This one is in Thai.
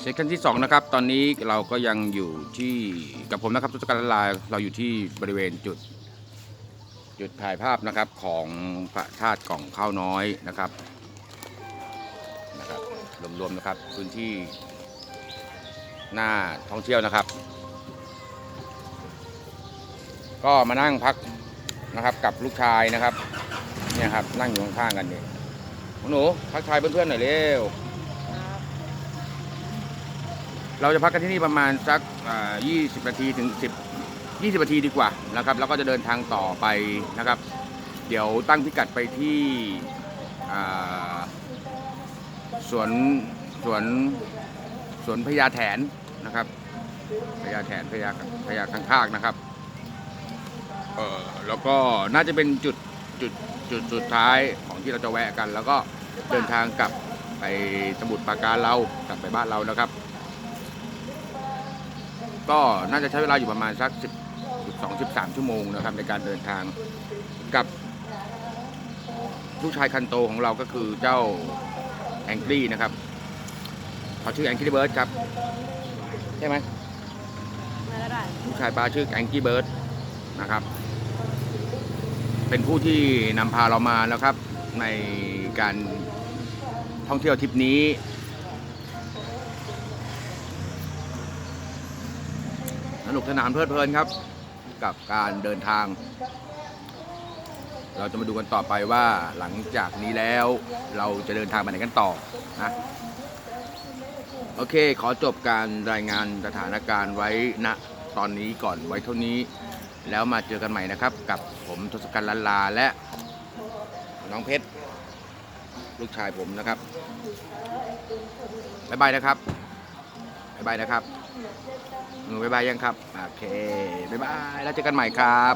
เซสชันที่ 2 นะครับ ตอนนี้เราก็ยังอยู่ที่กับผมนะครับทุกการละลายเราอยู่ที่บริเวณจุด จุดถ่ายภาพนะครับของพระธาตุกล่องข้าวน้อยนะครับนะครับรวมๆนะครับพื้นที่หน้าท่องเที่ยวนะครับ ก็มานั่งพักนะครับกับลูกชายนะครับเนี่ยครับนั่งอยู่ข้างๆกันนี่หนูทักทายเพื่อนๆหน่อยเร็ว เราจะพักกันที่นี่ประมาณสักอ่า20นาทีถึง10 20นาทีดีกว่านะครับ แล้วก็จะเดินทางต่อไปนะครับ เดี๋ยวตั้งพิกัดไปที่สวนสวนสวนพญาแถนนะครับพญาแถนพญาพญาข้างคากนะครับเออแล้วก็น่าจะเป็นจุดจุดจุดสุดท้ายของที่เราจะแวะกัน แล้วก็เดินทางกลับไปสมุทรปราการเรากลับไปบ้านเรานะครับ ก็น่าจะใช้เวลาอยู่ประมาณสัก10 12 13 ชั่วโมงนะครับ ในการเดินทางกับลูกชายคันโตของเราก็คือเจ้าแองกี้นะครับเขาชื่อแองกี้เบิร์ดครับ ใช่ไหมไม่ได้ลูกชายปลาชื่อแองกี้เบิร์ดนะครับ เป็นผู้ที่นำพาเรามานะครับ ในการท่องเที่ยวทริปนี้ นุกสนานเพลิดเพลินครับ กับการเดินทาง เราจะมาดูกันต่อไปว่าหลังจากนี้แล้วเราจะเดินทางไปไหนกันต่อนะโอเค ขอจบการรายงานสถานการณ์ไว้ณตอนนี้ก่อนไว้เท่านี้ แล้วมาเจอกันใหม่นะครับ กับผมทศกัณฐ์ลันลาและน้องเพชรลูกชายผมนะครับบ๊ายบายนะครับบ๊ายบายนะครับ หนูบายบายยังครับ โอเคบายบาย แล้วเจอกันใหม่ครับ